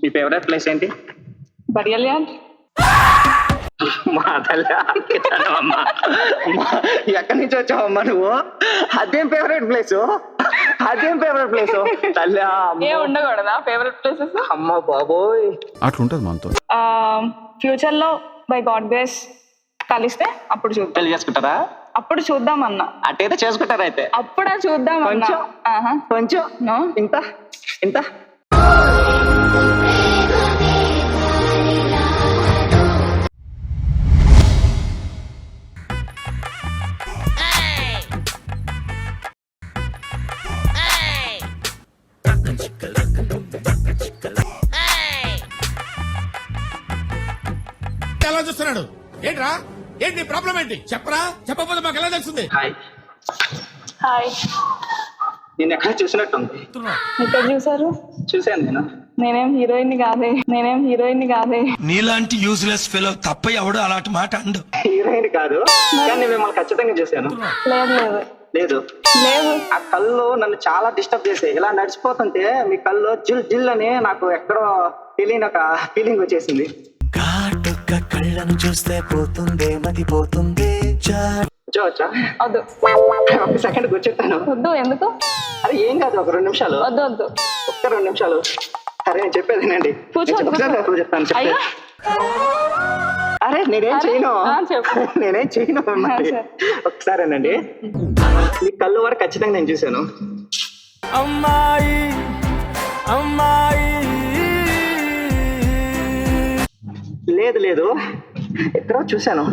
మీ favourite place ఏంటి? మా తల్లి అమ్మా. ఎక్కడి నుంచి వచ్చావమ్మా నువ్వు? అదేం ఫేవరెట్ ప్లేస్ అదేం ఫేవరెట్ ప్లేస్ తల్లి ఏ ఉండకూడదా? ఫేవరెట్ ప్లేసెస్ అమ్మ బాబోయ్. అట్లుంటది మనతో. ఫ్యూచర్లో బై గాడ్ గ్రేస్ కలిస్తే అప్పుడు చూద్దాం. పెళ్ళి చేసుకుంటారా? అప్పుడు చూద్దాం అన్న. అట్టయితే చేసుకుంటారా అయితే? అప్పుడా చూద్దాం అన్న. కొంచెం. ఆహా. కొంచెం? ఇంత. ఇంత. ఎలా చూస్తున్నాడు? ఏంట్రా? ఏంటి నీ ప్రాబ్లం ఏంటి? చెప్పరా? చెప్పకపోతే మాకు ఎలా తెలుస్తుంది? హాయ్ హాయ్ నేను ఎక్కడ చూసినట్టుంది? ఎక్కడ చూసారు చూశాను నేను. నేనేం హీరోయిన్ కాదే. నేనేం హీరోయిన్ కాదే. నీలాంటి యూజ్లెస్ ఫెలో తప్ప ఎవడు అలాంటి మాట అండు. హీరోయిన్ కాదు. కానీ మిమ్మల్ని ఖచ్చితంగా చూశాను. లేదు లేదు. లేదు. లేదు. ఆ కళ్ళు నన్ను చాలా డిస్టర్బ్ చేసాయి ఇలా నడిచిపోతుంటే మీ కళ్ళు జిల్ జిల్ అని నాకు ఎక్కడో తెలియని ఒక ఫీలింగ్ వచ్చేసింది. కాటుక కళ్ళను చూస్తే పోతుందే మతి పోతుందే. వద్దు. ఒక సెకండ్ కూర్చుంటాను. వద్దు ఎందుకు? అది ఏం కాదు ఒక రెండు నిమిషాలు. వద్దు వద్దు. ఒక్క రెండు నిమిషాలు. సరే నేను చెప్పేదేనండి చెప్తాను అయ్యా. అరే నేనేం అరే, చేయను? ఆ, చెప్పు. నేనేం చేయను. ఒకసారేనండి మీ కళ్ళు వరకు ఖచ్చితంగా నేను చూశాను. అమ్మాయి అమ్మాయి. లేదు లేదు. ఎక్కడో చూశాను.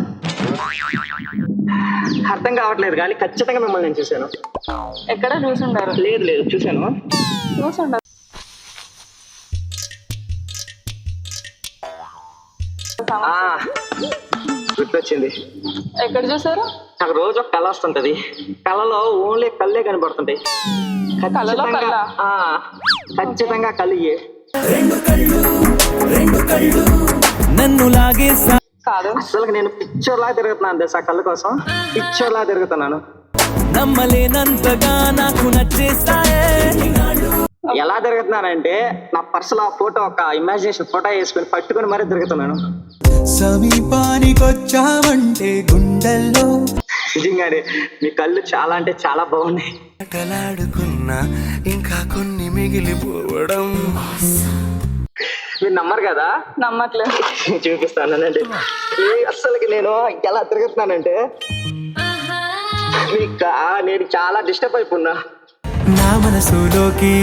అర్థం కావట్లేదు కానీ ఖచ్చితంగా మిమ్మల్ని నేను చూశాను. ఎక్కడ? చూసుండారు లేదు లేదు చూశాను. చూసుండారు ఆ, గుర్తొచ్చింది. ఎక్కడ చూసారు నాకు రోజు ఒక కళ వస్తుంటది. కళలో ఓన్లీ కళ్ళే కనబడుతుంటాయి. కళలో ఖచ్చితంగా కళ్ళా? ఆ, ఖచ్చితంగా కలిగే నన్ను లాగేసా కాదు. అసలు నేను పిచ్చోర్లా తిరుగుతున్నాను తెలుసా కళ్ళ కోసం? పిచ్చోర్లా తిరుగుతున్నాను. నమ్మలేనంతగా నాకు నచ్చేస్తాయే. ఎలా తిరుగుతున్నానంటే నా పర్సులో ఆ ఫోటో ఒక ఇమాజినేషన్ ఫోటో వేసుకుని పట్టుకుని మరీ తిరుగుతున్నాను. సమీపానికొచ్చావంటే గుండెల్లో. నిజంగానే మీ కళ్ళు చాలా అంటే చాలా బాగున్నాయి. ఆటలాడుకున్నా ఇంకా కొన్ని మిగిలిపోవడం. మీరు నమ్మరు కదా? నమ్మట్లేదు చూపిస్తానండి. అసలుకి నేను ఎలా తిరుగుతున్నానంటే మీకు నేను చాలా డిస్టర్బ్ అయిపోయినా నా మనసులోకి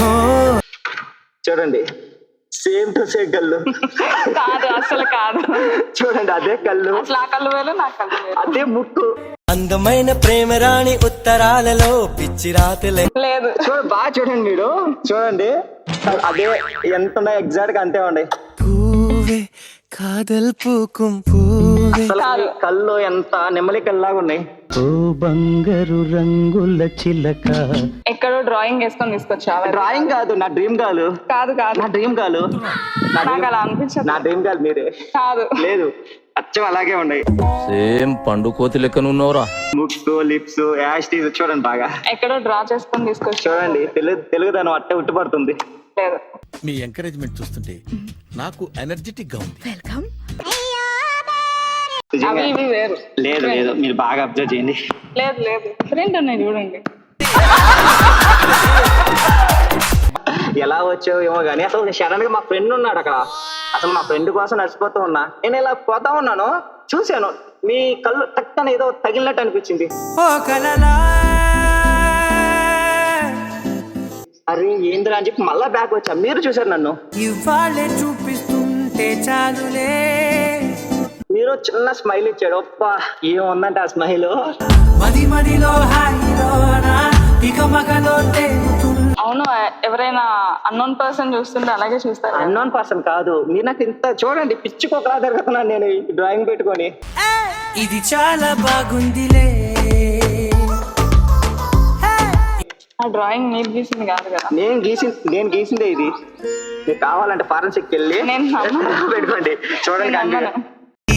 హో. చూడండి. సేమ్ టు సేమ్ కళ్ళు. కాదు అసలు కాదు. చూడండి అదే కళ్ళు. అసలు ఆ కళ్ళు వేరు నా కళ్ళు అదే ముక్కు. అందమైన ప్రేమరాణి ఉత్తరాలలో పిచ్చి రాతలే. లేదు. చూడండి బాగా చూడండి మీరు. చూడండి. అదే ఎంత ఉన్నాయి ఎగ్జాక్ట్గా అంతే ఉన్నాయి పూవే కాదల్ పూకుం పూవే. కళ్ళు ఎంత నెమ్మలి కళ్ళలాగా ఉన్నాయి. ఓ బంగారు రంగుల చిలక. ఎక్కడో డ్రాయింగ్ వేసుకొని తీసుకొచ్చావా డ్రాయింగ్ కాదు నా డ్రీమ్ గాలు కాదు కాదు. నా డ్రీమ్ గాలు నాకు అలా అనిపించదు. నా డ్రీమ్ గాలు మీరే. కాదు. లేదు అచ్చం అలాగే ఉన్నాయి సేమ్ పండు కోతి లెక్కనున్నవరా ముక్కు లిప్స్ యాష్ చూడండి బాగా. ఎక్కడో డ్రా చేసుకొని తీసుకొచ్చా? చూడండి తెలుగు తెలుగుదనం అట్టే ఉట్టుపడుతుంది. లేదు మీ ఎంకరేజ్మెంట్ చూస్తుంటే నాకు ఎనర్జెటిక్గా ఉంది. అవి నిజంగా. ఇవి వేరు. లేదు లేదు మీరు బాగా అబ్జర్వ్ చేయండి. లేదు లేదు. రెండు ఉన్నాయి చూడండి. ఎలా వచ్చావు ఏమో కానీ అసలు సడన్గా మా ఫ్రెండ్ ఉన్నాడు అక్కడ. అసలు మా ఫ్రెండ్ కోసం నడిచిపోతూ ఉన్నా. నేను ఇలా పోతా ఉన్నాను చూశాను. మీ కళ్ళు టక్కన ఏదో తగిలినట్టు అనిపించింది. ఓ కలలా అరే ఏందిరా అని చెప్పి మళ్ళా బ్యాక్ వచ్చా. మీరు చూశారు నన్ను. ఇవాళే చూపిస్తుంటే చాలులే. మీరు చిన్న స్మైల్ ఇచ్చాడు. ఒప్పా ఏముందంటే ఆ స్మైల్ మది మదిలో అవును ఎవరైనా అన్నోన్ పర్సన్ చూస్తుంటే అలాగే చూస్తారు? అన్నోన్ పర్సన్ కాదు. మీరు నాకు ఇంత చూడండి పిచ్చుకోకలా తిరుగుతున్నాను నేను డ్రాయింగ్ పెట్టుకొని. ఇది చాలా బాగుందిలే. ఆ డ్రాయింగ్ మీరు గీసింది కాదు కదా. నేను గీసి నేను గీసిందే ఇది. మీకు కావాలంటే ఫారెన్సిక్ వెళ్ళి నేను నమ్మను. పెట్టుకోండి. చూడండి నేను నమ్మను.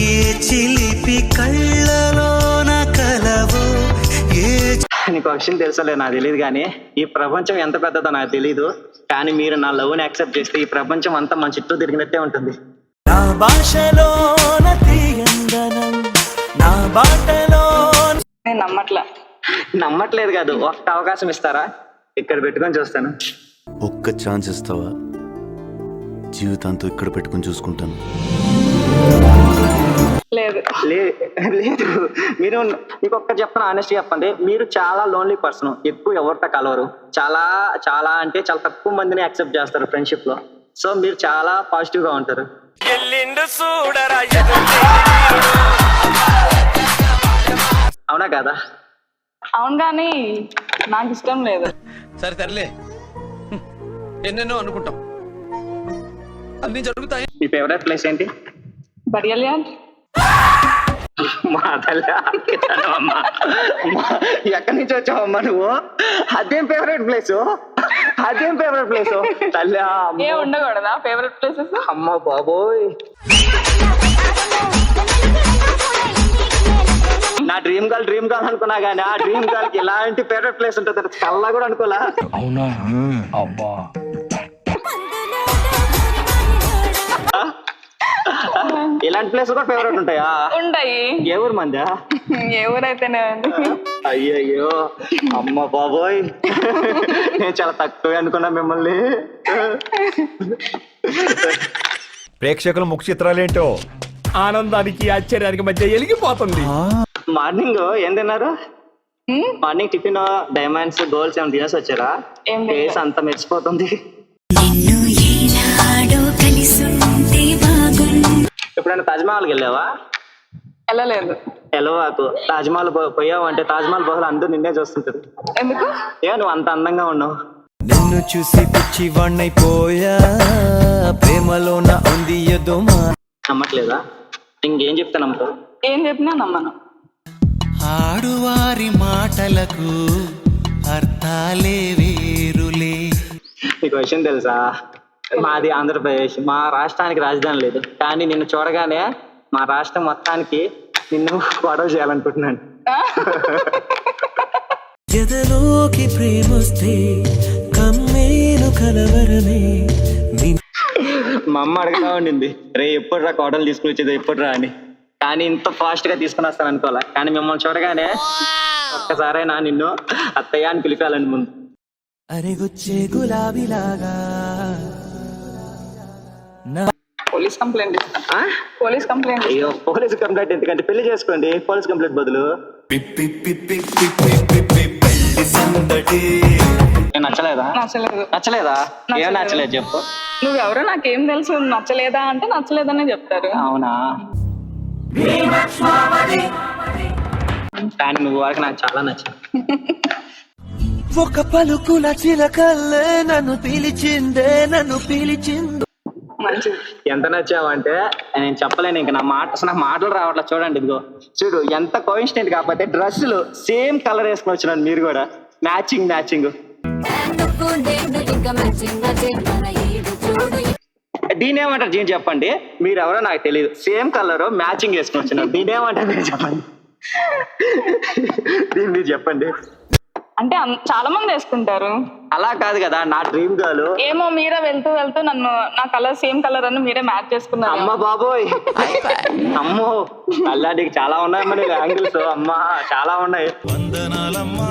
ఏ చిలిపి కళ్ళలోన కలవు ఏ నీకు ఒక విషయం తెలుసలే నాకు తెలియదు కానీ ఈ ప్రపంచం ఎంత పెద్దదో నాకు తెలియదు కానీ మీరు నా లవ్ని యాక్సెప్ట్ చేస్తే ఈ ప్రపంచం అంతా మన చుట్టూ తిరిగినట్టే ఉంటుంది. నా భాషలోన తీయందనం నా బాటలో నేను నమ్మట్లా. నమ్మట్లేదు కాదు. ఒక్క అవకాశం ఇస్తారా? ఇక్కడ పెట్టుకొని చూస్తాను. ఒక్క ఛాన్స్ ఇస్తావా? జీవితాంతో ఇక్కడ పెట్టుకుని చూసుకుంటాను. లేదు. లేదు. మీరు మీకు ఒక్క చెప్తాను ఆనెస్ట్ చెప్పండి. మీరు చాలా లోన్లీ పర్సన్ ఎక్కువ ఎవరితో కలవరు. చాలా చాలా అంటే చాలా తక్కువ మందిని యాక్సెప్ట్ చేస్తారు ఫ్రెండ్షిప్లో. సో మీరు చాలా పాజిటివ్గా ఉంటారు. అవునా కదా? అవును కానీ నాకు ఇష్టం లేదు. సరే తరలే ఎన్నెన్నో అనుకుంటాం. అన్ని జరుగుతాయి. మీ ఫేవరెట్ ప్లేస్ ఏంటి? బరియలియాడ్ మా తల్లి అమ్మా. ఎక్కడి నుంచి వచ్చావమ్మా నువ్వు? అదేం ఫేవరెట్ ప్లేస్? అదేం ఫేవరెట్ ప్లేస్? తల్లి ఏ ఉండకూడదా? Favourite places? అమ్మ బాబోయ్. నా డ్రీమ్ గర్ల్ డ్రీమ్ గర్ల్ అనుకున్నా గానీ ఆ డ్రీమ్ గర్ల్కి ఇలాంటి ఫేవరెట్ ప్లేస్ ఉంటుంది. కల్లా కూడా అనుకోలా? అవునా? అబ్బా. ఇలాంటి ప్లేస్ కూడా ఫేవరెట్ ఉంటాయా? ఉంటాయి. ఏ ఊరు మందా? ఏ ఊరైతేనే ఉంది. అయ్యయ్యో. అమ్మ బాబోయ్. నేను చాలా తక్కువ అనుకున్నా మిమ్మల్ని. ప్రేక్షకుల ముఖ చిత్రాలేంటో? ఆనందానికి ఆశ్చర్యానికి మధ్య ఎలిగిపోతుంది. మార్నింగ్ ఏం తిన్నారు? మార్నింగ్ టిఫిన్ డైమండ్స్ గోల్డ్స్ ఏమైనా తినేసి వచ్చారా? ఏం ఫేస్ అంతా బాగుండు ఎప్పుడైనా తాజ్మహల్కి వెళ్ళావా? వెళ్ళలేదు. వెళ్ళవాకు. తాజ్మహల్ పో- పోయావు అంటే తాజ్మహల్ బహుళ అందరూ నిన్నే చూస్తుంటారు. ఎందుకు? ఏ నువ్వు అంత అందంగా ఉన్నావు. నిన్ను చూసి పిచ్చి వాణ్ణైపోయా. ప్రేమలోన ఉంది ఏదో నమ్మట్లేదా? ఇంకేం చెప్తా నమ్ముతావు ఏం చెప్పినా నమ్మను. ఆడువారి మాటలకు అర్థాలే వేరులే. నీకు విషయం తెలుసా? మాది ఆంధ్రప్రదేశ్ మా రాష్ట్రానికి రాజధాని లేదు. కానీ నిన్ను చూడగానే మా రాష్ట్రం మొత్తానికి నిన్ను గొడవ చేయాలనుకుంటున్నాను. ఎదలోకి ప్రేమొస్తే కమ్మేను కలవరమే. మా అమ్మ అడగదా ఉండింది రే ఎప్పుడు రా కోటలు తీసుకుని వచ్చేది ఎప్పుడు రా అని. కానీ ఇంత ఫాస్ట్గా తీసుకుని వస్తాను అనుకోలే కానీ మిమ్మల్ని చూడగానే ఒక్కసారైనా నిన్ను అత్తయ్య అని పిలిపాలని ముందు. అరెగొచ్చే గులాబీలాగా. నా పోలీస్ కంప్లైంట్. ఇస్తా? Police complaint. అయ్యో పోలీస్ కంప్లైంట్ ఎందుకంటే పెళ్ళి చేసుకోండి పోలీస్ కంప్లైంట్ బదులు. ఏం నచ్చలేదా? నచ్చలేదు. నచ్చలేదా? ఏం నచ్చలేదు. నచ్చలేదు చెప్పు. నువ్వెవరో నాకేం తెలుసు నచ్చలేదా అంటే నచ్చలేదనే చెప్తారు. అవునా? కానీ నువ్వు వరకు నాకు చాలా నచ్చింది. ఒక పలుకుల చిలకల్లే నన్ను పిలిచిందే నన్ను పిలిచింది. మంచిది. ఎంత నచ్చావంటే నేను చెప్పలేను ఇంకా నా మాట నాకు మాటలు రావట్లేదు చూడండి ఇదిగో. చూడు ఎంత కోయిన్సిడెంట్ కాకపోతే డ్రెస్సులు సేమ్ కలర్ వేసుకుని వచ్చినారు మీరు కూడా. మ్యాచింగ్ మ్యాచింగ్ దీని ఏమంటారు దీని చెప్పండి. మీరు ఎవరో నాకు తెలియదు సేమ్ కలర్ మ్యాచింగ్ వేసుకుని వచ్చినారు దీని ఏమంటారు మీరు చెప్పండి. దీన్ని మీరు చెప్పండి. అంటే చాలా మంది వేసుకుంటారు. అలా కాదు కదా నా డ్రీమ్ గర్ల్. ఏమో మీరే వెళ్తూ వెళ్తూ నన్ను నా కలర్ సేమ్ కలర్ అని మీరే మ్యాచ్ చేసుకున్నారు. అమ్మ బాబోయ్. అమ్మో. అల్లాడికి చాలా ఉన్నాయి మరి యాంగిల్స్. అమ్మా చాలా ఉన్నాయి. వందనాలమ్మా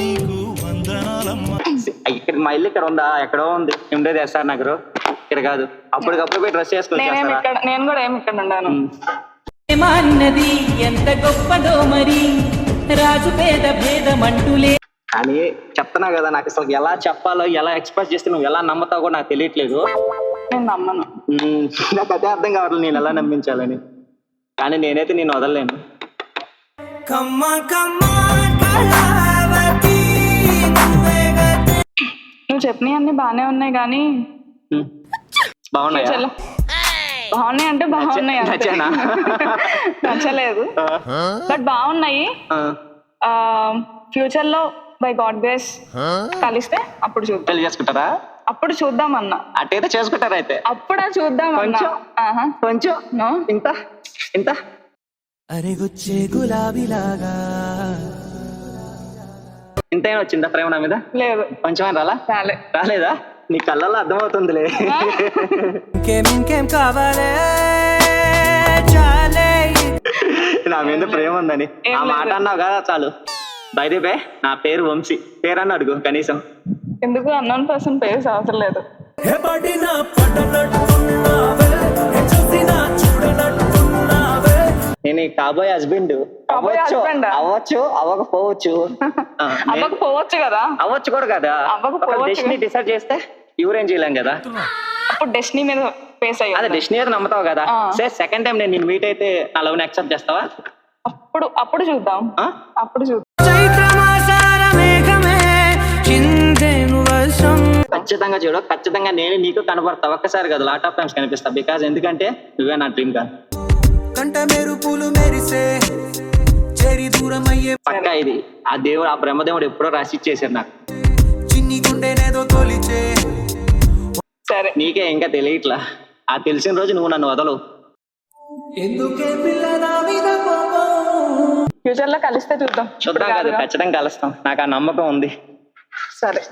నీకు వందనాలమ్మా. ఇక్కడ మా ఇల్లు ఇక్కడ ఉందా? ఎక్కడో ఉంది. ఉండేది ఎస్ఆర్ నగర్. ఇక్కడ కాదు. అప్పటికప్పుడు పోయి డ్రెస్ చేసుకొని నేనేం ఇక్కడ నేను కూడా ఏమి ఇక్కడ ఉన్నాను అన్నది ఎంత గొప్పదో మరి. రాజు పేద భేదమంటూలే. కానీ చెప్తున్నా కదా నాకు అసలు ఎలా చెప్పాలో ఎలా ఎక్స్ప్రెస్ చేస్తే నువ్వు ఎలా నమ్ముతావో కూడా నాకు తెలియట్లేదు. నేను నమ్మను. ఉమ్, నాకు అదే అర్థం కావట్లేదు నేను ఎలా నమ్మించాలని. కానీ నేనైతే నేను వదలలేను. కమ్మ కమ్మ కళావతి నువ్వే గతి నువ్వు చెప్పినవి అన్ని బాగానే ఉన్నాయి కానీ ఉమ్. బాగున్నాయా? చలో బాగున్నాయి అంటే బాగున్నాయి. నచ్చానా? నచ్చలేదు. బట్ బాగున్నాయి. ఆ, ఫ్యూచర్లో బై గాడ్ గ్రేస్ కలిస్తే అప్పుడు చూద్దాం. పెళ్ళి చేసుకుంటారా? అప్పుడు చూద్దాం అన్న అట్టయితే చేసుకుంటారా అయితే? అప్పుడా చూద్దాం అన్న కొంచెం. ఆహా. కొంచెం? ఇంత. ఇంత. అరెగొచ్చే గులాబీలాగా. ఇంతైనా వచ్చిందా ప్రేమ నా మీద? లేదు. కొంచెమైనా రాలా? చాలే రాలేదా? నీ కళ్ళల్లో అర్థమవుతుందిలే. ఇంకేం ఇంకేం కావాలే? చాలే నా మీద ప్రేమ ఉందని. ఆ మాట. అన్నావు కదా చాలు. బైదేపే నా పేరు వంశీ. పేరన్న అడుగు కనీసం. ఎందుకు అన్నోన్ పర్సన్ పేరు అవసరం లేదు. నేను కాబోయే హస్బెండ్ అవ్వచ్చు? అవ్వచ్చు అవ్వకపోవచ్చు. అవ్వకపోవచ్చు కదా? అవ్వచ్చు కూడా కదా. అవ్వకపోవచ్చు డెస్టినీ డిసైడ్ చేస్తే ఎవరేం చేయలేం కదా. అప్పుడు డెస్టినీ మీద ఫేస్ అదే అయ్యి డెస్టినీ అయితే నమ్ముతావు కదా. ఆ. సే సెకండ్ టైం నేను మీట్ అయితే నా లవ్ యాక్సెప్ట్ చేస్తావా? అప్పుడు అప్పుడు చూద్దాం? అప్పుడు చూద్దాం. ఖచ్చితంగా చూడు ఖచ్చితంగా నేను నీకు కనపడతా. ఒక్కసారి కదా లాట్ ఆఫ్ టైమ్స్ కనిపిస్తా. బికాజ్ ఎందుకంటే నువ్వే నా డ్రీమ్గా కంట మెరుపులు మెరిసే చెరి దూరమయ్యే పక్కా ఇది. ఆ దేవుడు ఆ బ్రహ్మదేవుడు ఎప్పుడో రాసి ఇచ్చేసారు నాకు. చిన్ని గుండెనేదో తొలిచే. సరే. నీకే ఇంకా తెలియట్లా. ఆ తెలిసిన రోజు నువ్వు నన్ను వదలవు. ఎందుకే పిల్ల నా మీద కోపం? ఫ్యూచర్లో కలిస్తే చూద్దాం. చూద్దాం కదా. ఖచ్చితంగా కలుస్తాం. నాకు ఆ నమ్మకం ఉంది. సరే?